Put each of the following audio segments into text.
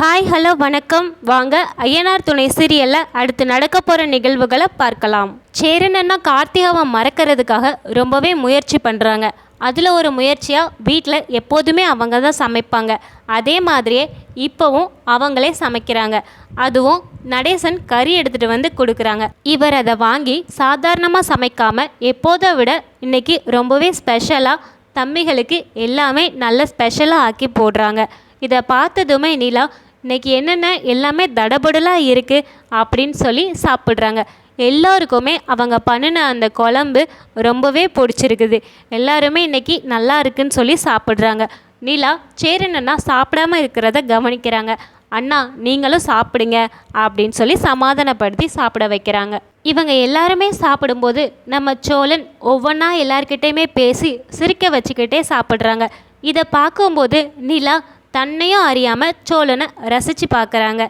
Hi hello வணக்கம். வாங்க ஐயனார் துணை சீரியலில் அடுத்து நடக்க போகிற நிகழ்வுகளை பார்க்கலாம். சேரனன்னா கார்த்திகாவை மறக்கிறதுக்காக ரொம்பவே முயற்சி பண்ணுறாங்க அதில் ஒரு முயற்சியாக வீட்டில் எப்போதுமே அவங்க தான் சமைப்பாங்க. அதே மாதிரியே இப்போவும் அவங்களே சமைக்கிறாங்க. அதுவும் நடேசன் கறி எடுத்துகிட்டு வந்து கொடுக்குறாங்க. இவர் அதை வாங்கி சாதாரணமாக சமைக்காமல் எப்போதை விட இன்றைக்கி ரொம்பவே ஸ்பெஷலாக தம்பிகளுக்கு எல்லாமே நல்ல ஸ்பெஷலாக ஆக்கி போடுறாங்க. இதை பார்த்ததுமே நிலா இன்றைக்கி என்னென்ன எல்லாமே தடபுடலாக இருக்குது அப்படின்னு சொல்லி சாப்பிட்றாங்க. எல்லாருக்குமே அவங்க பண்ணின அந்த குழம்பு ரொம்பவே பிடிச்சிருக்குது. எல்லாருமே இன்னைக்கு நல்லா இருக்குன்னு சொல்லி சாப்பிட்றாங்க. நிலா சேரனண்ணா சாப்பிடாம இருக்கிறத கவனிக்கிறாங்க. அண்ணா நீங்களும் சாப்பிடுங்க அப்படின்னு சொல்லி சமாதானப்படுத்தி சாப்பிட வைக்கிறாங்க. இவங்க எல்லாருமே சாப்பிடும்போது நம்ம சோழன் ஒவ்வொன்றா எல்லார்கிட்டேயுமே பேசி சிரிக்க வச்சுக்கிட்டே சாப்பிட்றாங்க. இதை பார்க்கும்போது நிலா தன்னையும் அறியாமல் சோழனை ரசித்து பார்க்குறாங்க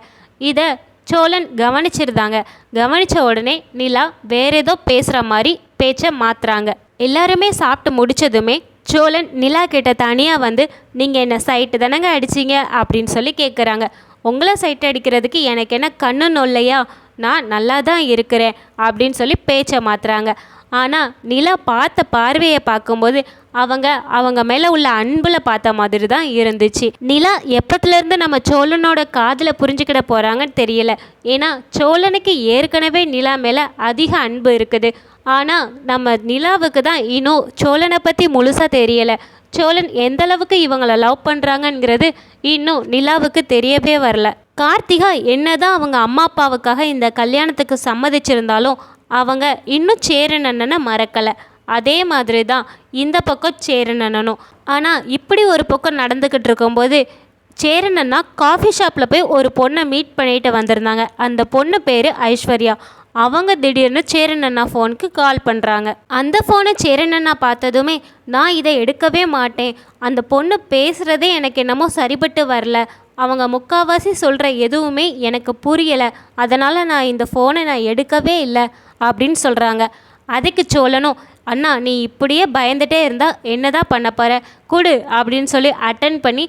இதை சோழன் கவனிச்சிருந்தாங்க. கவனித்த உடனே நிலா வேற ஏதோ பேசுகிற மாதிரி பேச்சை மாற்றுறாங்க எல்லாருமே சாப்பிட்டு முடிச்சதுமே சோழன் நிலா கிட்ட தனியாக வந்து நீங்கள் என்ன சைட்டு தானங்க அடிச்சீங்க? அப்படின்னு சொல்லி கேட்குறாங்க உங்களை சைட் அடிக்கிறதுக்கு எனக்கு என்ன கண்ணு நொல்லையா? நான் நல்லா தான் இருக்கிறேன். அப்படின்னு சொல்லி பேச்சை மாற்றுறாங்க ஆனால் நிலா பார்த்த பார்வையை பார்க்கும்போது அவங்க அவங்க மேலே உள்ள அன்பில் பார்த்த மாதிரி தான் இருந்துச்சு. நிலா எப்பத்துலேருந்து நம்ம சோழனோட காதில் புரிஞ்சுக்கிட போகிறாங்கன்னு தெரியல. ஏன்னா சோழனுக்கு ஏற்கனவே நிலா மேலே அதிக அன்பு இருக்குது. ஆனால் நம்ம நிலாவுக்கு தான் இன்னும் சோழனை பற்றி முழுசாக தெரியலை. சோழன் எந்த அளவுக்கு இவங்களை லவ் பண்ணுறாங்கங்கிறது இன்னும் நிலாவுக்கு தெரியவே வரல. கார்த்திகா என்னதான் அவங்க அம்மா அப்பாவுக்காக இந்த கல்யாணத்துக்கு சம்மதிச்சிருந்தாலும் அவங்க இன்னும் சேரனண்ணனை மறக்கலை. அதே மாதிரி தான் இந்த பக்கம் சேரனண்ணனும் ஆனால் இப்படி ஒரு பக்கம் நடந்துக்கிட்டு இருக்கும்போது சேரனண்ணா காஃபி ஷாப்பில் போய் ஒரு பொண்ணை மீட் பண்ணிட்டு வந்திருந்தாங்க. அந்த பொண்ணு பேர் ஐஸ்வர்யா. அவங்க திடீர்னு சேரனண்ணா ஃபோனுக்கு கால் பண்ணுறாங்க அந்த ஃபோனை சேரனண்ணா பார்த்ததுமே நான் இதை எடுக்கவே மாட்டேன். அந்த பொண்ணு பேசுகிறதே எனக்கு என்னமோ சரிபட்டு வரல. அவங்க முக்கால்வாசி சொல்கிற எதுவுமே எனக்கு புரியலை. அதனால் நான் இந்த ஃபோனை நான் எடுக்கவே இல்லை. அப்படின்னு சொல்கிறாங்க அதுக்கு சோழனும் அண்ணா நீ இப்படியே பயந்துட்டே இருந்தால் என்னதான் பண்ண போகிற கொடு அப்படின்னு சொல்லி அட்டன் பண்ணி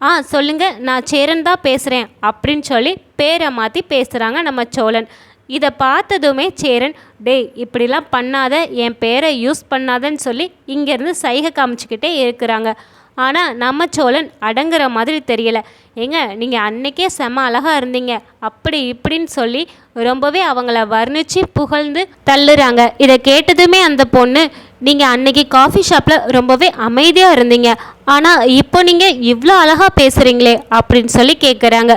ஆ சொல்லுங்கள் நான் சேரன் தான் பேசுகிறேன் அப்படின்னு சொல்லி பேரை மாற்றி பேசுகிறாங்க நம்ம சோழன். இதை பார்த்ததுமே சேரன் டேய் இப்படிலாம் பண்ணாத என் பேரை யூஸ் பண்ணாதன்னு சொல்லி இங்கேருந்து சைகை காமிச்சிக்கிட்டே இருக்கிறாங்க. ஆனால் நம்ம சோழன் அடங்குற மாதிரி தெரியல. ஏங்க நீங்கள் அன்னைக்கே செம அழகாக இருந்தீங்க. அப்படி இப்படின்னு சொல்லி ரொம்பவே அவங்கள வர்ணித்து புகழ்ந்து தள்ளுறாங்க. இதை கேட்டதுமே அந்த பொண்ணு நீங்கள் அன்னைக்கு காஃபி ஷாப்பில் ரொம்பவே அமைதியாக இருந்தீங்க. ஆனால் இப்போ நீங்கள் இவ்வளோ அழகாக பேசுகிறீங்களே அப்படின்னு சொல்லி கேட்குறாங்க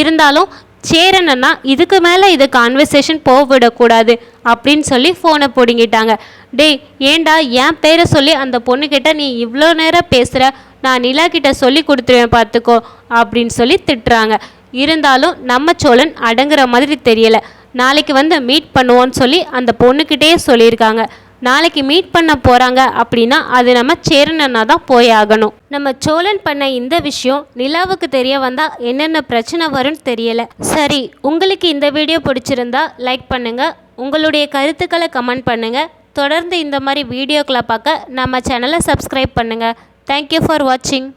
இருந்தாலும் சேரனன்னா இதுக்கு மேலே இது கான்வர்சேஷன் போக விடக்கூடாது அப்படின்னு சொல்லி ஃபோனை பிடுங்கிட்டாங்க. டேய் ஏண்டா என் பேரை சொல்லி அந்த பொண்ணுக்கிட்ட நீ இவ்வளோ நேரம் பேசுகிற நான் நிலா கிட்ட சொல்லி கொடுத்துருவேன் பார்த்துக்கோ அப்படின்னு சொல்லி திட்டுறாங்க. இருந்தாலும் நம்ம சோழன் அடங்குற மாதிரி தெரியலை. நாளைக்கு வந்து மீட் பண்ணுவோன்னு சொல்லி அந்த பொண்ணுக்கிட்டேயே சொல்லியிருக்காங்க. நாளைக்கு மீட் பண்ண போகிறாங்க அப்படின்னா அது நம்ம சேரனன்னா தான் போய் ஆகணும். நம்ம சோழன் பண்ண இந்த விஷயம் நிலாவுக்கு தெரிய வந்தால் என்னென்ன பிரச்சனை வரும்னு தெரியல. சரி உங்களுக்கு இந்த வீடியோ பிடிச்சிருந்தா லைக் பண்ணுங்கள் உங்களுடைய கருத்துக்களை கமெண்ட் பண்ணுங்கள் தொடர்ந்து இந்த மாதிரி வீடியோக்களை பார்க்க நம்ம சேனலை சப்ஸ்கிரைப் பண்ணுங்கள் தேங்க்யூ ஃபார் வாட்சிங்